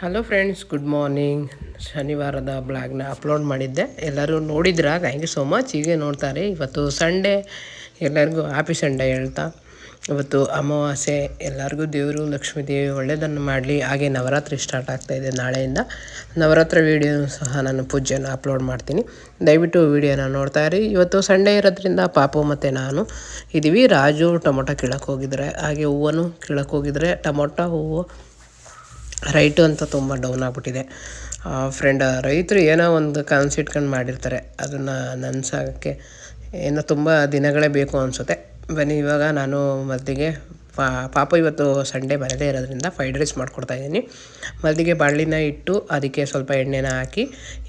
Hello friends good morning ಶನಿವಾರದ ಬ್ಲಾಗ್ನ upload ಮಾಡಿದ್ದೆ. ಎಲ್ಲರೂ ನೋಡಿದ್ರಾ? ಥ್ಯಾಂಕ್ ಯು ಸೋ ಮಚ್ ಹೀಗೆ ನೋಡ್ತಾರೆ. ಇವತ್ತು ಸಂಡೇ ಎಲ್ಲರಿಗೂ ಹ್ಯಾಪಿ ಸಂಡೇ ಹೇಳ್ತಾ. ಇವತ್ತು ಅಮಾವಾಸ್ಯೆ. ಎಲ್ಲರಿಗೂ ದೇವರು, ಲಕ್ಷ್ಮೀ ದೇವಿ ಒಳ್ಳೆಯದನ್ನು ಮಾಡಲಿ. ಹಾಗೆ ನವರಾತ್ರಿ ಸ್ಟಾರ್ಟ್ ಆಗ್ತಾ ಇದೆ ನಾಳೆಯಿಂದ. ನವರಾತ್ರಿ ವೀಡಿಯೋ ಸಹ ನಾನು ಪೂಜೆನ ಅಪ್ಲೋಡ್ ಮಾಡ್ತೀನಿ. ದಯವಿಟ್ಟು ವೀಡಿಯೋನ ನೋಡ್ತಾ ಇರಿ. ಇವತ್ತು ಸಂಡೇ ಇರೋದ್ರಿಂದ ಪಾಪು ಮತ್ತು ನಾನು ಇದ್ದೀವಿ. ರಾಜು ಟೊಮೊಟೊ ಕೀಳಕ್ಕೆ ಹೋಗಿದ್ರೆ ಹಾಗೆ ಹೂವನ್ನು ಕೀಳಕ್ಕೆ ಹೋಗಿದ್ರೆ ಟೊಮೊಟೊ, ಹೂವು. ರೈಟು ಅಂತ ತುಂಬ ಡೌನ್ ಆಗಿಬಿಟ್ಟಿದೆ. ಫ್ರೆಂಡ್ ರೈತರು ಏನೋ ಒಂದು ಕನಸು ಇಟ್ಕೊಂಡು ಮಾಡಿರ್ತಾರೆ. ಅದನ್ನು ನನಸಾಗಕ್ಕೆ ಏನೋ ತುಂಬ ದಿನಗಳೇ ಬೇಕು ಅನಿಸುತ್ತೆ. ಬನ್ನಿ, ಇವಾಗ ನಾನು ಮದ್ದಿಗೆ ಪಾಪ ಇವತ್ತು ಸಂಡೇ ಬರದೇ ಇರೋದ್ರಿಂದ ಫ್ರೈಡ್ ರೈಸ್ ಮಾಡ್ಕೊಡ್ತಾಯಿದ್ದೀನಿ ಮಲ್ಲಿಗೆ ಬಾಣಲಿನ ಇಟ್ಟು ಅದಕ್ಕೆ ಸ್ವಲ್ಪ ಎಣ್ಣೆನ ಹಾಕಿ,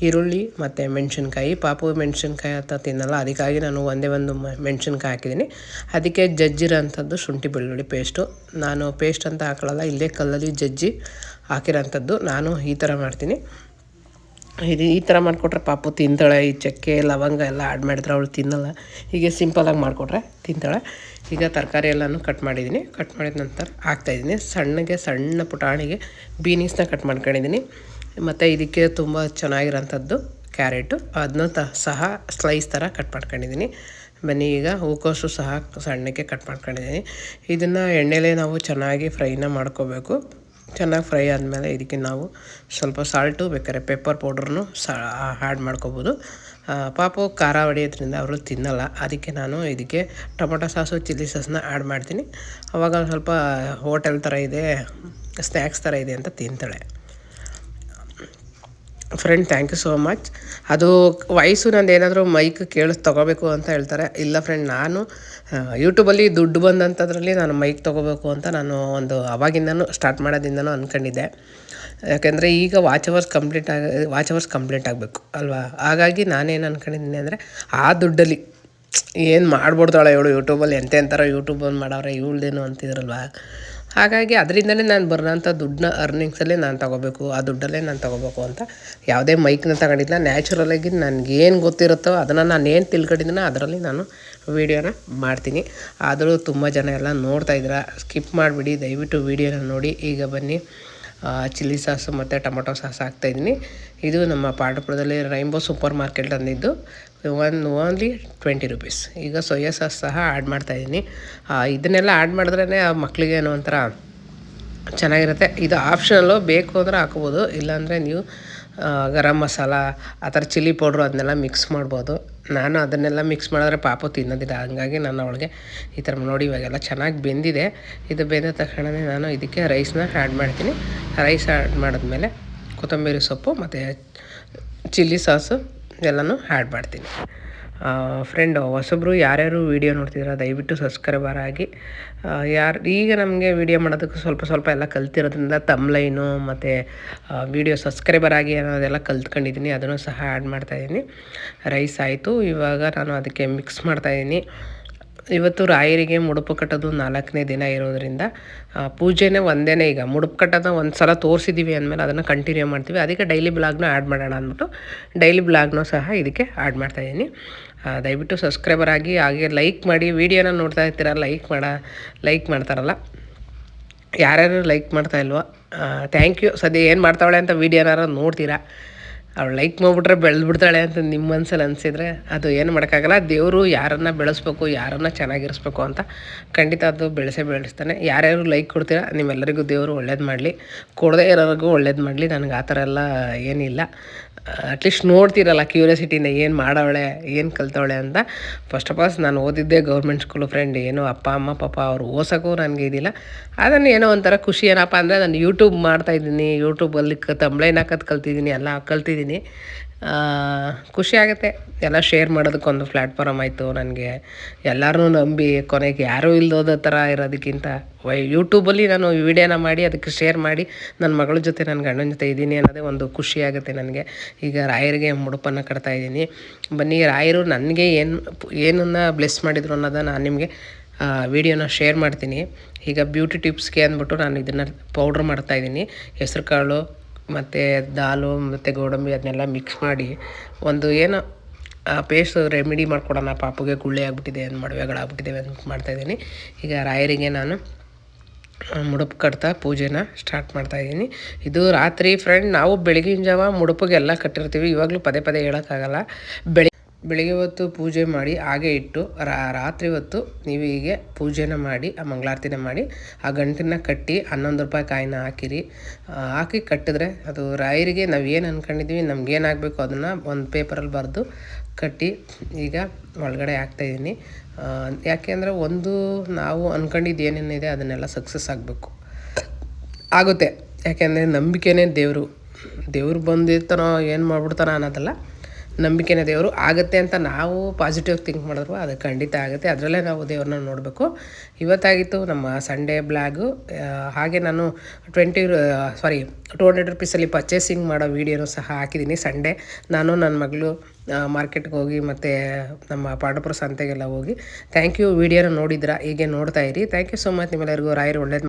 ಈರುಳ್ಳಿ ಮತ್ತು ಮೆಣಸಿನ್ಕಾಯಿ. ಪಾಪು ಮೆಣಸಿನ್ಕಾಯಿ ಅಂತ ತಿನ್ನಲ್ಲ, ಅದಕ್ಕಾಗಿ ನಾನು ಒಂದೇ ಒಂದು ಮೆಣಸಿನ್ಕಾಯಿ ಹಾಕಿದ್ದೀನಿ. ಅದಕ್ಕೆ ಜಜ್ಜಿರೋಂಥದ್ದು ಶುಂಠಿ ಬೆಳ್ಳುಳ್ಳಿ ಪೇಸ್ಟು ನಾನು ಪೇಸ್ಟ್ ಅಂತ ಹಾಕೊಳ್ಳಲ್ಲ ಇಲ್ಲೇ ಕಲ್ಲಲ್ಲಿ ಜಜ್ಜಿ ಹಾಕಿರೋಂಥದ್ದು. ನಾನು ಈ ಥರ ಮಾಡ್ತೀನಿ. ಇದು ಈ ಥರ ಮಾಡಿಕೊಟ್ರೆ ಪಾಪು ತಿಂತಾಳೆ, ಈ ಚಕ್ಕೆ, ಲವಂಗ ಎಲ್ಲ ಆ್ಯಡ್ ಮಾಡಿದ್ರೆ ಅವಳು ತಿನ್ನಲ್ಲ. ಹೀಗೆ ಸಿಂಪಲಾಗಿ ಮಾಡಿಕೊಟ್ರೆ ತಿಂತಾಳೆ. ಈಗ ತರಕಾರಿ ಎಲ್ಲನೂ ಕಟ್ ಮಾಡಿದ್ದೀನಿ. ಕಟ್ ಮಾಡಿದ ನಂತರ ಹಾಕ್ತಾಯಿದ್ದೀನಿ ಸಣ್ಣಗೆ, ಸಣ್ಣ ಪುಟಾಣಿಗೆ ಬೀನೀಸ್ನ ಕಟ್ ಮಾಡ್ಕೊಂಡಿದ್ದೀನಿ. ಮತ್ತು ಇದಕ್ಕೆ ತುಂಬ ಚೆನ್ನಾಗಿರೋಂಥದ್ದು ಕ್ಯಾರೆಟು. ಅದನ್ನ ತ, ಸಹ ಸ್ಲೈಸ್ ಥರ ಕಟ್ ಮಾಡ್ಕೊಂಡಿದ್ದೀನಿ. ಬನ್ನಿ, ಈಗ ಹೂಕೋಸು ಸಹ ಸಣ್ಣಕ್ಕೆ ಕಟ್ ಮಾಡ್ಕೊಂಡಿದ್ದೀನಿ. ಇದನ್ನು ಎಣ್ಣೆಲೇ ನಾವು ಚೆನ್ನಾಗಿ ಫ್ರೈನ ಮಾಡ್ಕೋಬೇಕು. ಚೆನ್ನಾಗಿ ಫ್ರೈ ಆದಮೇಲೆ ಇದಕ್ಕೆ ನಾವು ಸ್ವಲ್ಪ ಸಾಲ್ಟು ಬೇಕಾದ್ರೆ ಪೆಪ್ಪರ್ ಪೌಡ್ರನ್ನು ಸಾ ಆ್ಯಡ್ ಮಾಡ್ಕೋಬೋದು. ಪಾಪು ಖಾರ ಹೊಡೆಯೋದ್ರಿಂದ ಅವರು ತಿನ್ನಲ್ಲ. ಅದಕ್ಕೆ ನಾನು ಇದಕ್ಕೆ ಟೊಮೊಟೊ ಸಾಸು, ಚಿಲ್ಲಿ ಸಾಸನ್ನ ಆ್ಯಡ್ ಮಾಡ್ತೀನಿ. ಅವಾಗ ಸ್ವಲ್ಪ ಹೋಟೆಲ್ ಥರ ಇದೆ, ಸ್ನ್ಯಾಕ್ಸ್ ಥರ ಇದೆ ಅಂತ ತಿಂತಾಳೆ. Friend thank you so much ಅದು ವಾಯ್ಸು ನಂದು ಏನಾದರೂ ಮೈಕ್ ಕೇಳಿಸ್ ತೊಗೋಬೇಕು ಅಂತ ಹೇಳ್ತಾರೆ. ಇಲ್ಲ ಫ್ರೆಂಡ್ ನಾನು ಯೂಟ್ಯೂಬಲ್ಲಿ ದುಡ್ಡು ಬಂದಂಥದ್ರಲ್ಲಿ ನಾನು ಮೈಕ್ ತೊಗೋಬೇಕು ಅಂತ ನಾನು ಒಂದು ಅವಾಗಿಂದನೂ ಸ್ಟಾರ್ಟ್ ಮಾಡೋದಿಂದನೂ ಅಂದ್ಕೊಂಡಿದ್ದೆ ಯಾಕೆಂದರೆ ಈಗ ವಾಚ್ ಅವರ್ಸ್ ಕಂಪ್ಲೀಟ್ ಆಗ ವಾಚ್ ಅವರ್ಸ್ ಕಂಪ್ಲೀಟ್ ಆಗಬೇಕು, ಅಲ್ವಾ? ಹಾಗಾಗಿ ನಾನೇನು ಅಂದ್ಕೊಂಡಿದ್ದೀನಿ ಅಂದರೆ, ಆ ದುಡ್ಡಲ್ಲಿ, ಏನು ಮಾಡ್ಬಿಡ್ತಾಳೆ ಇವಳು ಯೂಟ್ಯೂಬಲ್ಲಿ ಎಂತೆಂಥರ ಯೂಟ್ಯೂಬಲ್ಲಿ ಮಾಡವ್ರೆ, ಇವಳ್ದೇನು ಅಂತಿದ್ರಲ್ವ? ಹಾಗಾಗಿ ಅದರಿಂದಲೇ ನಾನು ಬರೋಂಥ ದುಡ್ಡನ್ನ ಅರ್ನಿಂಗ್ಸಲ್ಲೇ ನಾನು ತೊಗೋಬೇಕು, ಆ ದುಡ್ಡಲ್ಲೇ ನಾನು ತೊಗೋಬೇಕು ಅಂತ ಯಾವುದೇ ಮೈಕ್ನ ತಗೊಂಡಿಲ್ಲ ನ್ಯಾಚುರಲಾಗಿ ನನಗೇನು ಗೊತ್ತಿರುತ್ತೋ ಅದನ್ನು ನಾನು ಏನು ತಿಳ್ಕೊಂಡಿದ್ದೀನೋ ಅದರಲ್ಲಿ ನಾನು ವೀಡಿಯೋನ ಮಾಡ್ತೀನಿ. ಆದರೂ ತುಂಬ ಜನ ಎಲ್ಲ ಇದ್ದೀರಾ ಸ್ಕಿಪ್ ಮಾಡಿಬಿಡಿ, ದಯವಿಟ್ಟು ವೀಡಿಯೋನ ನೋಡಿ. ಈಗ ಬನ್ನಿ. ಚಿಲ್ಲಿ ಸಾಸು ಮತ್ತು ಟೊಮೊಟೊ ಸಾಸ್ ಹಾಕ್ತಾಯಿದ್ದೀನಿ ಇದು ನಮ್ಮ ಪಾಂಡಪುರದಲ್ಲಿ rainbow super market ಅಂದಿದ್ದು. One, only twenty rupees. ಈಗ ಸೋಯಾ ಸಾಸ್ ಸಹ ಆ್ಯಡ್ ಮಾಡ್ತಾಯಿದ್ದೀನಿ ಇದನ್ನೆಲ್ಲ ಆ್ಯಡ್ ಮಾಡಿದ್ರೇ ಆ ಮಕ್ಕಳಿಗೆ ಏನೋ ಒಂಥರ ಚೆನ್ನಾಗಿರುತ್ತೆ. ಇದು ಆಪ್ಷನಲ್ಲು ಬೇಕು ಅಂದರೆ ಹಾಕೋಬೋದು. ಇಲ್ಲಾಂದರೆ ನೀವು ಗರಂ ಮಸಾಲ, ಆ ಥರ ಚಿಲ್ಲಿ ಪೌಡ್ರು ಅದನ್ನೆಲ್ಲ ಮಿಕ್ಸ್ ಮಾಡ್ಬೋದು. ನಾನು ಅದನ್ನೆಲ್ಲ ಮಿಕ್ಸ್ ಮಾಡಿದ್ರೆ ಪಾಪು ತಿನ್ನೋದಿಲ್ಲ. ಹಂಗಾಗಿ ನಾನು ಅವಳಿಗೆ ಈ ಥರ ನೋಡಿ ಇವಾಗೆಲ್ಲ ಚೆನ್ನಾಗಿ ಬೆಂದಿದೆ. ಇದು ಬೆಂದ ತಕ್ಷಣವೇ ನಾನು ಇದಕ್ಕೆ ರೈಸ್ನ ಆ್ಯಡ್ ಮಾಡ್ತೀನಿ. ರೈಸ್ ಆ್ಯಡ್ ಮಾಡಿದ್ಮೇಲೆ ಕೊತ್ತಂಬರಿ ಸೊಪ್ಪು ಮತ್ತು ಚಿಲ್ಲಿ ಸಾಸು ಎಲ್ಲನೂ ಆ್ಯಡ್ ಮಾಡ್ತೀನಿ. ಫ್ರೆಂಡ್ ಹೊಸಬ್ರು ಯಾರ್ಯಾರು ವೀಡಿಯೋ ನೋಡ್ತಿದ್ರು, ದಯವಿಟ್ಟು ಸಬ್ಸ್ಕ್ರೈಬರ್ ಆಗಿ. ಯಾರು, ಈಗ ನಮಗೆ ವೀಡಿಯೋ ಮಾಡೋದಕ್ಕೆ ಸ್ವಲ್ಪ ಸ್ವಲ್ಪ ಎಲ್ಲ ಕಲ್ತಿರೋದ್ರಿಂದ ತಮ್ಲೈನು ಮತ್ತು ವೀಡಿಯೋ ಸಬ್ಸ್ಕ್ರೈಬರ್ ಆಗಿ ಅನ್ನೋದೆಲ್ಲ ಕಲ್ತ್ಕೊಂಡಿದ್ದೀನಿ ಅದನ್ನು ಸಹ ಆ್ಯಡ್ ಮಾಡ್ತಾಯಿದ್ದೀನಿ ರೈಸ್ ಆಯಿತು, ಇವಾಗ ನಾನು ಅದಕ್ಕೆ ಮಿಕ್ಸ್ ಮಾಡ್ತಾಯಿದ್ದೀನಿ ಇವತ್ತು ರಾಯರಿಗೆ ಮುಡುಪು ಕಟ್ಟೋದು ನಾಲ್ಕನೇ ದಿನ ಇರೋದರಿಂದ ಪೂಜೆನೇ ಒಂದೇ ಈಗ. ಮುಡುಪು ಕಟ್ಟೋದ ಒಂದು ಸಲ ತೋರಿಸಿದ್ದೀವಿ ಅಂದಮೇಲೆ ಅದನ್ನು ಕಂಟಿನ್ಯೂ ಮಾಡ್ತೀವಿ. ಅದಕ್ಕೆ ಡೈಲಿ ಬ್ಲಾಗ್ನ ಆ್ಯಡ್ ಮಾಡೋಣ ಅಂದ್ಬಿಟ್ಟು ಡೈಲಿ ಬ್ಲಾಗ್ನೂ ಸಹ ಇದಕ್ಕೆ ಆ್ಯಡ್ ಮಾಡ್ತಾಯಿದ್ದೀನಿ ದಯವಿಟ್ಟು ಸಬ್ಸ್ಕ್ರೈಬರ್ ಆಗಿ, ಹಾಗೆ ಲೈಕ್ ಮಾಡಿ ವೀಡಿಯೋನ ನೋಡ್ತಾ ಇರ್ತೀರ ಲೈಕ್ ಮಾಡ ಲೈಕ್ ಮಾಡ್ತಾರಲ್ಲ. ಯಾರ್ಯಾರು ಲೈಕ್ ಮಾಡ್ತಾ ಇಲ್ವೋ ಥ್ಯಾಂಕ್ ಯು ಸದ್ಯ ಏನು ಮಾಡ್ತಾವಳೆ ಅಂತ ವೀಡಿಯೋನಾರ ನೋಡ್ತೀರಾ. ಅವಳು ಲೈಕ್ ಮಾಡಿಬಿಟ್ರೆ ಬೆಳೆದ್ಬಿಡ್ತಾಳೆ ಅಂತ ನಿಮ್ಮ ಮನಸ್ಸಲ್ಲಿ ಅನಿಸಿದ್ರೆ ಅದು ಏನು ಮಾಡೋಕ್ಕಾಗಲ್ಲ. ದೇವರು ಯಾರನ್ನು ಬೆಳೆಸ್ಬೇಕು, ಯಾರನ್ನು ಚೆನ್ನಾಗಿರಿಸ್ಬೇಕು ಅಂತ ಖಂಡಿತ ಅದು ಬೆಳೆಸೇ ಬೆಳೆಸ್ತಾನೆ. ಯಾರ್ಯಾರು ಲೈಕ್ ಕೊಡ್ತೀರಾ, ನಿಮ್ಮೆಲ್ಲರಿಗೂ ದೇವರು ಒಳ್ಳೇದು ಮಾಡಲಿ. ಕೊಡದೇ ಇರೋರಿಗೂ ಒಳ್ಳೇದು ಮಾಡಲಿ. ನನಗೆ ಆ ಥರ ಎಲ್ಲ ಏನಿಲ್ಲ. ಅಟ್ಲೀಸ್ಟ್ ನೋಡ್ತೀರಲ್ಲ ಕ್ಯೂರಿಯಾಸಿಟಿನ ಏನು ಮಾಡವಳೆ, ಏನು ಕಲ್ತವಳೆ ಅಂತ. ಫಸ್ಟ್ ಆಫ್ ಆಲ್ ನಾನು ಓದಿದ್ದೆ ಗೌರ್ಮೆಂಟ್ ಸ್ಕೂಲು ಫ್ರೆಂಡ್ ಏನೋ ಅಪ್ಪ, ಅಮ್ಮ, ಪಾಪ, ಅವರು ಓಸೋಕ್ಕೂ ನನಗೆ ಇದಿಲ್ಲ. ಅದನ್ನು ಏನೋ ಒಂಥರ ಖುಷಿ ಏನಪ್ಪ ಅಂದರೆ ನಾನು ಯೂಟ್ಯೂಬ್ ಮಾಡ್ತಾಯಿದ್ದೀನಿ ಯೂಟ್ಯೂಬಲ್ಲಿ ಕ ತಂಬ್ಳೈನ್ ಹಾಕೋದು ಕಲ್ತಿದ್ದೀನಿ, ಎಲ್ಲ ಕಲ್ತಿದ್ದೀನಿ. ಖುಷಿ ಆಗುತ್ತೆ. ಎಲ್ಲ ಶೇರ್ ಮಾಡೋದಕ್ಕೊಂದು ಪ್ಲ್ಯಾಟ್ಫಾರಮ್ ಆಯಿತು ನನಗೆ. ಎಲ್ಲರೂ ನಂಬಿ, ಕೊನೆಗೆ ಯಾರೂ ಇಲ್ದೋದ ಥರ ಇರೋದಕ್ಕಿಂತ, ವೈ ಯೂಟ್ಯೂಬಲ್ಲಿ ನಾನು ವಿಡಿಯೋನ ಮಾಡಿ, ಅದಕ್ಕೆ ಶೇರ್ ಮಾಡಿ ನನ್ನ ಮಗಳ ಜೊತೆ ನನ್ನ ಗಂಡನ ಜೊತೆ ಇದ್ದೀನಿ ಅನ್ನೋದೇ ಒಂದು ಖುಷಿ ಆಗುತ್ತೆ ನನಗೆ. ಈಗ ರಾಯರಿಗೆ ಮುಡುಪನ್ನು ಕಟ್ತಾ ಇದ್ದೀನಿ. ಬನ್ನಿ, ರಾಯರು ನನಗೆ ಏನು, ಏನನ್ನು ಬ್ಲೆಸ್ ಮಾಡಿದ್ರು ಅನ್ನೋದನ್ನು ನಾನು ನಿಮಗೆ ವಿಡಿಯೋನ ಶೇರ್ ಮಾಡ್ತೀನಿ. ಈಗ ಬ್ಯೂಟಿ ಟಿಪ್ಸ್ಗೆ ಅಂದ್ಬಿಟ್ಟು ನಾನು ಇದನ್ನು ಪೌಡ್ರ್ ಮಾಡ್ತಾಯಿದ್ದೀನಿ ಹೆಸರು ಕಾಳು ಮತ್ತು ದಾಲು ಮತ್ತು ಗೋಡಂಬಿ ಅದನ್ನೆಲ್ಲ ಮಿಕ್ಸ್ ಮಾಡಿ ಒಂದು ಏನೋ ಪೇಸ್ಟ್ ರೆಮಿಡಿ ಮಾಡ್ಕೊಡೋಣ, ಪಾಪುಗೆ ಗುಳ್ಳೆ ಆಗಿಬಿಟ್ಟಿದೆ ಮಡುವೆಗಳಾಗ್ಬಿಟ್ಟಿದ್ದಾವೆ ಅಂತ ಮಾಡ್ತಾಯಿದ್ದೀನಿ ಈಗ ರಾಯರಿಗೆ ನಾನು ಮುಡುಪು ಕಟ್ತಾ ಪೂಜೆನ ಸ್ಟಾರ್ಟ್ ಮಾಡ್ತಾ ಇದ್ದೀನಿ. ಇದು ರಾತ್ರಿ ಫ್ರೆಂಡ್ ನಾವು ಬೆಳಗಿನ ಜಾವ ಮುಡುಪಿಗೆಲ್ಲ ಕಟ್ಟಿರ್ತೀವಿ. ಇವಾಗಲೂ ಪದೇ ಪದೇ ಹೇಳೋಕ್ಕಾಗಲ್ಲ. ಬೆಳಿ ಬೆಳಿಗ್ಗೆ ಹೊತ್ತು ಪೂಜೆ ಮಾಡಿ, ಹಾಗೆ ಇಟ್ಟು ರಾತ್ರಿ ಹೊತ್ತು ನೀವು ಹೀಗೆ ಪೂಜೆನ ಮಾಡಿ, ಆ ಮಂಗಳಾರತಿನ ಮಾಡಿ, ಆ ಗಂಟಿನ ಕಟ್ಟಿ, ಹನ್ನೊಂದು ರೂಪಾಯಿ ಕಾಯಿನ ಹಾಕಿರಿ. ಹಾಕಿ ಕಟ್ಟಿದ್ರೆ ಅದು ರಾಯರಿಗೆ ನಾವು ಏನು ಅಂದ್ಕೊಂಡಿದ್ದೀವಿ ನಮ್ಗೆ ಏನಾಗಬೇಕು ಅದನ್ನು ಒಂದು ಪೇಪರಲ್ಲಿ ಬರೆದು ಕಟ್ಟಿ ಈಗ ಒಳಗಡೆ ಹಾಕ್ತಾಯಿದ್ದೀನಿ ಯಾಕೆಂದರೆ ಒಂದು ನಾವು ಅಂದ್ಕೊಂಡಿದ್ದು ಏನೇನಿದೆ ಅದನ್ನೆಲ್ಲ ಸಕ್ಸಸ್ ಆಗಬೇಕು. ಆಗುತ್ತೆ. ಯಾಕೆಂದರೆ ನಂಬಿಕೆನೇ ದೇವರು. ದೇವ್ರು ಬಂದಿರ್ತಾನೋ, ಏನು ಮಾಡ್ಬಿಡ್ತಾನೋ ಅನ್ನೋದಲ್ಲ. ನಂಬಿಕೆನೇ ದೇವರು ಆಗುತ್ತೆ ಅಂತ ನಾವು ಪಾಸಿಟಿವ್ ಥಿಂಕ್ ಮಾಡಿದ್ರು, ಅದು ಖಂಡಿತ ಆಗುತ್ತೆ. ಅದರಲ್ಲೇ ನಾವು ದೇವ್ರನ್ನ ನೋಡಬೇಕು. ಇವತ್ತಾಗಿತ್ತು ನಮ್ಮ ಸಂಡೇ ಬ್ಲಾಗು ಹಾಗೆ ನಾನು ಟ್ವೆಂಟಿ ಸಾರಿ ಟು ಹಂಡ್ರೆಡ್ ರುಪೀಸಲ್ಲಿ ಪರ್ಚೇಸಿಂಗ್ ಮಾಡೋ ವೀಡಿಯೋನು ಸಹ ಹಾಕಿದ್ದೀನಿ. ಸಂಡೇ ನಾನು ನನ್ನ ಮಗಳು ಮಾರ್ಕೆಟ್ಗೆ ಹೋಗಿ ಮತ್ತು ನಮ್ಮ ಪಾಂಡಪುರ ಸಂತೆಗೆಲ್ಲ ಹೋಗಿ ಥ್ಯಾಂಕ್ ಯು ವೀಡಿಯೋನ ನೋಡಿದ್ರ ಹೀಗೆ ನೋಡ್ತಾ ಇರಿ. ಥ್ಯಾಂಕ್ ಯು ಸೊ ಮಚ್ ನಿಮ್ಮೆಲ್ಲರಿಗೂ ರಾಯರು ಒಳ್ಳೇದು